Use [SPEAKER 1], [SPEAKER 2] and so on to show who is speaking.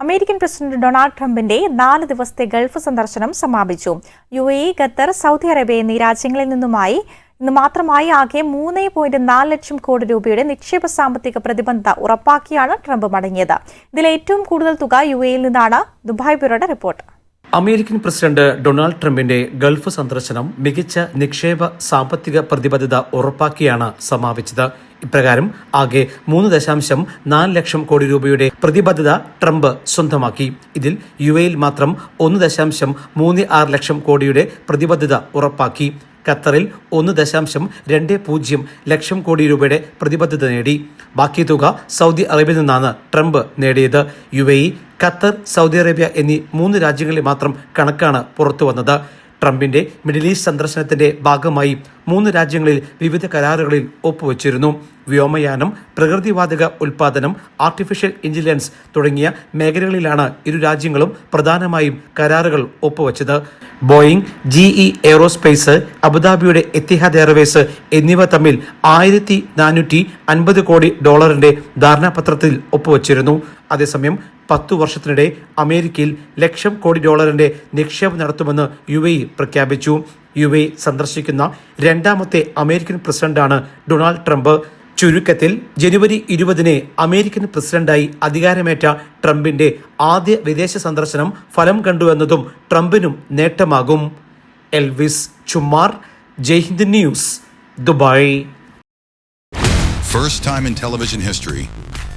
[SPEAKER 1] American president Donald ട്രംപിന്റെ നാല് ദിവസത്തെ ഗൾഫ് സന്ദർശനം സമാപിച്ചു. U A Qatar Saudi Arabia എന്നീ രാജ്യങ്ങളിൽ നിന്നുമായി ഇന്ന് മാത്രമായി ആകെ മൂന്ന് പോയിന്റ് നാല് ലക്ഷം കോടി രൂപയുടെ നിക്ഷേപ സാമ്പത്തിക പ്രതിബന്ധ ഉറപ്പാക്കിയാണ് ട്രംപ് മടങ്ങിയത്. ഇതിൽ ഏറ്റവും കൂടുതൽ തുക യു എയിൽ നിന്നാണ്. ദുബായ് ബ്യൂറോയുടെ റിപ്പോർട്ട്.
[SPEAKER 2] അമേരിക്കൻ പ്രസിഡന്റ് ഡൊണാൾഡ് ട്രംപിന്റെ ഗൾഫ് സന്ദർശനം മികച്ച നിക്ഷേപ സാമ്പത്തിക പ്രതിബദ്ധത ഉറപ്പാക്കിയാണ് സമാപിച്ചത്. ഇപ്രകാരം ആകെ മൂന്ന് ദശാംശം നാല് ലക്ഷം കോടി രൂപയുടെ പ്രതിബദ്ധത ട്രംപ് സ്വന്തമാക്കി. ഇതിൽ യു എയിൽ മാത്രം ഒന്ന് ദശാംശം മൂന്ന് ആറ് ലക്ഷം കോടിയുടെ പ്രതിബദ്ധത ഉറപ്പാക്കി. ഖത്തറിൽ ഒന്ന് ദശാംശം രണ്ട് പൂജ്യം ലക്ഷം കോടി രൂപയുടെ പ്രതിബദ്ധത നേടി. ബാക്കി തുക സൗദി അറേബ്യയിൽ നിന്നാണ് ട്രംപ് നേടിയത്. U A Qatar Saudi Arabia എന്നീ മൂന്ന് രാജ്യങ്ങളിൽ മാത്രം കണക്കാണ് പുറത്തു വന്നത് ട്രംപിന്റെ മിഡിൽ ഈസ്റ്റ് സന്ദർശനത്തിന്റെ ഭാഗമായി മൂന്ന് രാജ്യങ്ങളിൽ വിവിധ കരാറുകളിൽ ഒപ്പുവച്ചിരുന്നു. വ്യോമയാനം പ്രകൃതിവാതക ഉൽപാദനം ആർട്ടിഫിഷ്യൽ ഇന്റലിജൻസ് തുടങ്ങിയ മേഖലകളിലാണ് ഇരു രാജ്യങ്ങളും പ്രധാനമായും കരാറുകൾ ഒപ്പുവച്ചത്. ബോയിങ് ജിഇ എയറോസ്പേസ് അബുദാബിയുടെ എത്തിഹാദ് എയർവേസ് എന്നിവ തമ്മിൽ ആയിരത്തി നാനൂറ്റി അൻപത് കോടി ഡോളറിന്റെ ധാരണാപത്രത്തിൽ ഒപ്പുവച്ചിരുന്നു. അതേസമയം പത്തു വർഷത്തിനിടെ അമേരിക്കയിൽ ലക്ഷം കോടി ഡോളറിന്റെ നിക്ഷേപം നടത്തുമെന്ന് യു പ്രഖ്യാപിച്ചു. യു സന്ദർശിക്കുന്ന രണ്ടാമത്തെ അമേരിക്കൻ പ്രസിഡന്റാണ് ഡൊണാൾഡ് ട്രംപ്. ചുരുക്കത്തിൽ ജനുവരി ഇരുപതിന് അമേരിക്കൻ പ്രസിഡന്റായി അധികാരമേറ്റ ട്രംപിന്റെ ആദ്യ വിദേശ സന്ദർശനം ഫലം കണ്ടുവെന്നതും ട്രംപിനും നേട്ടമാകും. Elvis Chumar Jaihind news Dubai.
[SPEAKER 3] First time in television history,